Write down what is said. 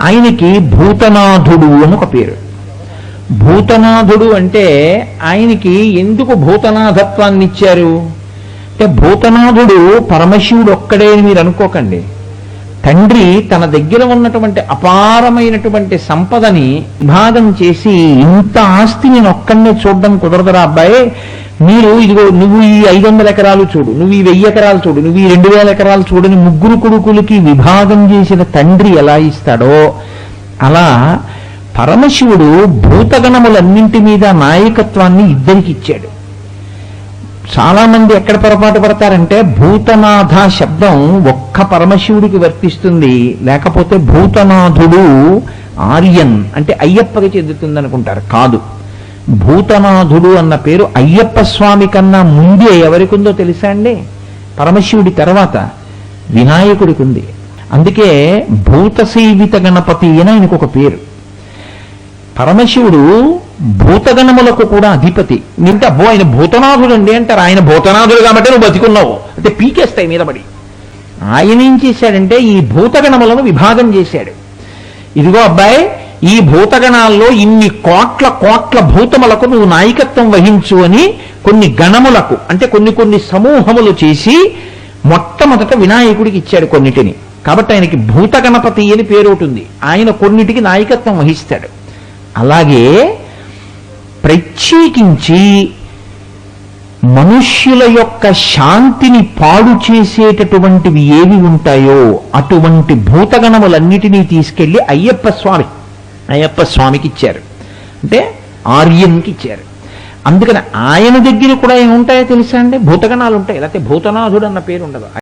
ఆయనకి భూతనాథుడు అని ఒక పేరు. భూతనాథుడు అంటే ఆయనకి ఎందుకు భూతనాథత్వాన్ని ఇచ్చారు? అంటే భూతనాథుడు పరమశివుడు ఒక్కడే అని మీరు అనుకోకండి. తండ్రి తన దగ్గర ఉన్నటువంటి అపారమైనటువంటి సంపదని విభాగం చేసి ఇంత ఆస్తి నేను ఒక్కడనే చూడడం కుదరదురా అబ్బాయి. మీరు ఇదిగో నువ్వు ఈ ఐదు వందల ఎకరాలు చూడు నువ్వు ఈ వెయ్యి ఎకరాలు చూడు నువ్వు ఈ రెండు వేల ఎకరాలు చూడని ముగ్గురు కొడుకులకి విభాగం చేసిన తండ్రి ఎలా ఇస్తాడో అలా పరమశివుడు భూతగణములన్నింటి మీద నాయకత్వాన్ని ఇద్దరికి ఇచ్చాడు. చాలా మంది ఎక్కడ పొరపాటు పడతారంటే భూతనాథ శబ్దం ఒక్క పరమశివుడికి వర్తిస్తుంది లేకపోతే భూతనాథుడు ఆర్యన్ అంటే అయ్యప్పకి చెందుతుంది అనుకుంటారు కాదు. భూతనాథుడు అన్న పేరు అయ్యప్ప స్వామి కన్నా ముందే ఎవరికి ఉందో తెలుసా అండి? పరమశివుడి తర్వాత వినాయకుడికి ఉంది అందుకే భూతసేవిత గణపతి అని ఆయనకు ఒక పేరు. పరమశివుడు భూతగణములకు కూడా అధిపతి. నింటే అబ్బో ఆయన భూతనాథుడు అండి అంటారు. ఆయన భూతనాథుడు కాబట్టి నువ్వు బతికున్నావు. అంటే పీకేస్తాయి మీద పడి. ఆయన ఏం చేశాడంటే ఈ భూతగణములను విభాగం చేశాడు. ఇదిగో అబ్బాయి ఈ భూతగణాల్లో ఇన్ని కోట్ల కోట్ల భూతములకు నువ్వు నాయకత్వం వహించు అని కొన్ని గణములకు అంటే కొన్ని కొన్ని సమూహములు చేసి మొట్టమొదట వినాయకుడికి ఇచ్చాడు కొన్నిటిని. కాబట్టి ఆయనకి భూతగణపతి అని పేరు ఒకటి ఉంది. ఆయన కొన్నిటికి నాయకత్వం వహిస్తాడు. అలాగే ప్రత్యేకించి మనుష్యుల యొక్క శాంతిని పాడు చేసేటటువంటివి ఏవి ఉంటాయో అటువంటి భూతగణములన్నిటినీ తీసుకెళ్ళి అయ్యప్ప స్వామి అయ్యప్ప స్వామికి ఇచ్చారు. అంటే ఆర్యన్కి ఇచ్చారు. అందుకని ఆయన దగ్గర కూడా ఏముంటాయో తెలుసా అండి? భూతగణాలు ఉంటాయి. లేకపోతే భూతనాథుడు అన్న పేరు ఉండదు.